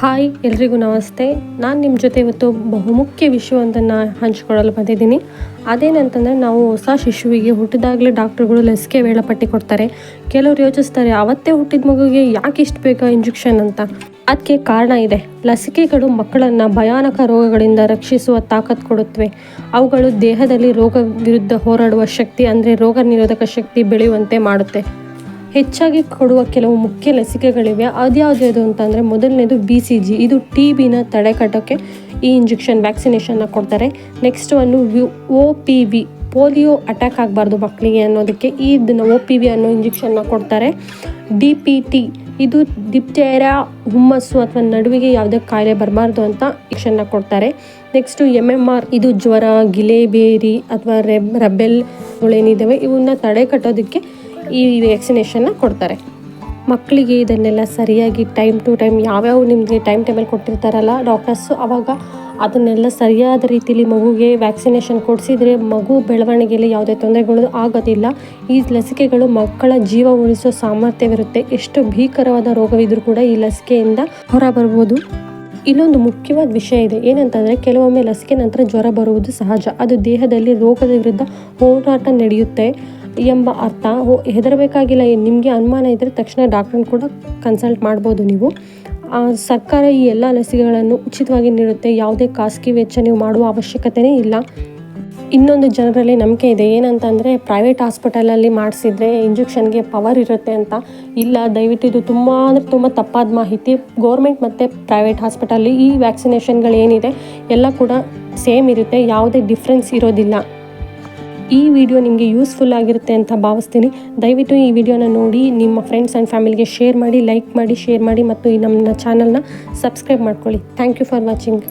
Hi, ಎಲ್ರಿಗೂ ನಮಸ್ತೆ. ನಾನು ನಿಮ್ಮ ಜೊತೆ ಇವತ್ತು ಬಹುಮುಖ್ಯ ವಿಷಯವೊಂದನ್ನು ಹಂಚಿಕೊಳ್ಳಲು ಬಂದಿದ್ದೀನಿ. ಅದೇನಂತಂದರೆ ನಾವು ಹೊಸ ಶಿಶುವಿಗೆ ಹುಟ್ಟಿದಾಗಲೇ ಡಾಕ್ಟ್ರುಗಳು ಲಸಿಕೆ ವೇಳಾಪಟ್ಟಿ ಕೊಡ್ತಾರೆ. ಕೆಲವರು ಯೋಚಿಸ್ತಾರೆ, ಅವತ್ತೇ ಹುಟ್ಟಿದ ಮಗುಗೆ ಯಾಕೆ ಇಷ್ಟು ಬೇಗ ಇಂಜೆಕ್ಷನ್ ಅಂತ. ಅದಕ್ಕೆ ಕಾರಣ ಇದೆ. ಲಸಿಕೆಗಳು ಮಕ್ಕಳನ್ನು ಭಯಾನಕ ರೋಗಗಳಿಂದ ರಕ್ಷಿಸುವ ತಾಕತ್ ಕೊಡುತ್ತವೆ. ಅವುಗಳು ದೇಹದಲ್ಲಿ ರೋಗ ವಿರುದ್ಧ ಹೋರಾಡುವ ಶಕ್ತಿ ಅಂದರೆ ರೋಗ ನಿರೋಧಕ ಶಕ್ತಿ ಬೆಳೆಯುವಂತೆ ಮಾಡುತ್ತೆ. ಹೆಚ್ಚಾಗಿ ಕೊಡುವ ಕೆಲವು ಮುಖ್ಯ ಲಸಿಕೆಗಳಿವೆ. ಅದ್ಯಾವುದ್ಯಾವುದು ಅಂತಂದರೆ ಮೊದಲನೇದು ಬಿ ಸಿ ಜಿ ಇದು ಟಿ ಬಿನ ತಡೆಗಟ್ಟೋಕ್ಕೆ ಈ ಇಂಜೆಕ್ಷನ್ ವ್ಯಾಕ್ಸಿನೇಷನ್ನ ಕೊಡ್ತಾರೆ. ನೆಕ್ಸ್ಟ್ ಒಂದು V O P V polio attack ಆಗಬಾರ್ದು ಮಕ್ಕಳಿಗೆ ಅನ್ನೋದಕ್ಕೆ ಈ ಇದನ್ನು ಒ ಪಿ ವಿ ಅನ್ನೋ ಇಂಜೆಕ್ಷನ್ನ ಕೊಡ್ತಾರೆ. ಡಿ ಪಿ ಟಿ ಇದು ದಿಪ್ತೇರಾ, ಹುಮ್ಮಸ್ಸು ಅಥವಾ ನಡುವಿಗೆ ಯಾವುದೇ ಕಾಯಿಲೆ ಬರಬಾರ್ದು ಅಂತ ಇಂಜೆಕ್ಷನ್ನ ಕೊಡ್ತಾರೆ. ನೆಕ್ಸ್ಟು ಎಂ ಎಂ ಆರ್ ಇದು ಜ್ವರ, ಗಿಲೇಬೇರಿ ಅಥವಾ ರೆಬ್ ರಬೆಲ್ಗಳೇನಿದ್ದಾವೆ ಇವನ್ನ ತಡೆ ಕಟ್ಟೋದಕ್ಕೆ ಈ ವ್ಯಾಕ್ಸಿನೇಷನ್ನ ಕೊಡ್ತಾರೆ. ಮಕ್ಕಳಿಗೆ ಇದನ್ನೆಲ್ಲ ಸರಿಯಾಗಿ ಟೈಮ್ ಟು ಟೈಮ್ ಯಾವ್ಯಾವ ನಿಮಗೆ ಟೈಮ್ ಟೇಬಲ್ ಕೊಟ್ಟಿರ್ತಾರಲ್ಲ ಡಾಕ್ಟರ್ಸು ಅವಾಗ ಅದನ್ನೆಲ್ಲ ಸರಿಯಾದ ರೀತಿಯಲ್ಲಿ ಮಗುಗೆ ವ್ಯಾಕ್ಸಿನೇಷನ್ ಕೊಡಿಸಿದರೆ ಮಗು ಬೆಳವಣಿಗೆಯಲ್ಲಿ ಯಾವುದೇ ತೊಂದರೆಗಳು ಆಗೋದಿಲ್ಲ. ಈ ಲಸಿಕೆಗಳು ಮಕ್ಕಳ ಜೀವ ಉಳಿಸೋ ಸಾಮರ್ಥ್ಯವಿರುತ್ತೆ. ಎಷ್ಟು ಭೀಕರವಾದ ರೋಗವಿದ್ರೂ ಕೂಡ ಈ ಲಸಿಕೆಯಿಂದ ಹೊರ ಬರ್ಬೋದು. ಇನ್ನೊಂದು ಮುಖ್ಯವಾದ ವಿಷಯ ಇದೆ. ಏನಂತಂದರೆ ಕೆಲವೊಮ್ಮೆ ಲಸಿಕೆ ನಂತರ ಜ್ವರ ಬರುವುದು ಸಹಜ. ಅದು ದೇಹದಲ್ಲಿ ರೋಗದ ವಿರುದ್ಧ ಹೋರಾಟ ನಡೆಯುತ್ತೆ. ಎಂಬ ಅರ್ಥ. ಓ ಹೆದರಬೇಕಾಗಿಲ್ಲ. ನಿಮಗೆ ಅನುಮಾನ ಇದ್ದರೆ ತಕ್ಷಣ ಡಾಕ್ಟ್ರನ್ನ ಕೂಡ ಕನ್ಸಲ್ಟ್ ಮಾಡ್ಬೋದು ನೀವು. ಸರ್ಕಾರ ಈ ಎಲ್ಲ ಲಸಿಕೆಗಳನ್ನು ಉಚಿತವಾಗಿ ನೀಡುತ್ತೆ. ಯಾವುದೇ ಖಾಸಗಿ ವೆಚ್ಚ ನೀವು ಮಾಡುವ ಅವಶ್ಯಕತೆಯೇ ಇಲ್ಲ. ಇನ್ನೊಂದು ಜನರಲ್ಲಿ ನಂಬಿಕೆ ಇದೆ. ಏನಂತಂದರೆ ಪ್ರೈವೇಟ್ ಹಾಸ್ಪಿಟಲಲ್ಲಿ ಮಾಡಿಸಿದರೆ ಇಂಜೆಕ್ಷನ್ಗೆ ಪವರ್ ಇರುತ್ತೆ ಅಂತ. ಇಲ್ಲ, ದಯವಿಟ್ಟು ಇದು ತುಂಬ ಅಂದರೆ ತುಂಬ ತಪ್ಪಾದ ಮಾಹಿತಿ. ಗೌರ್ಮೆಂಟ್ ಮತ್ತು ಪ್ರೈವೇಟ್ ಹಾಸ್ಪಿಟಲ್ಲಿ ಈ ವ್ಯಾಕ್ಸಿನೇಷನ್ಗಳು ಏನಿದೆ ಎಲ್ಲ ಕೂಡ ಸೇಮ್ ಇರುತ್ತೆ. ಯಾವುದೇ ಡಿಫ್ರೆನ್ಸ್ ಇರೋದಿಲ್ಲ. ಈ ವಿಡಿಯೋ ನಿಮಗೆ ಯೂಸ್ಫುಲ್ ಆಗಿರುತ್ತೆ ಅಂತ ಭಾವಿಸ್ತೀನಿ. ದಯವಿಟ್ಟು ಈ ವಿಡಿಯೋನ ನೋಡಿ, ನಿಮ್ಮ ಫ್ರೆಂಡ್ಸ್ ಆ್ಯಂಡ್ ಫ್ಯಾಮಿಲಿಗೆ ಶೇರ್ ಮಾಡಿ ಲೈಕ್ ಮಾಡಿ ಶೇರ್ ಮಾಡಿ, ಮತ್ತು ಈ ನಮ್ಮ ಚಾನಲ್ನ ಸಬ್ಸ್ಕ್ರೈಬ್ ಮಾಡ್ಕೊಳ್ಳಿ. Thank you for watching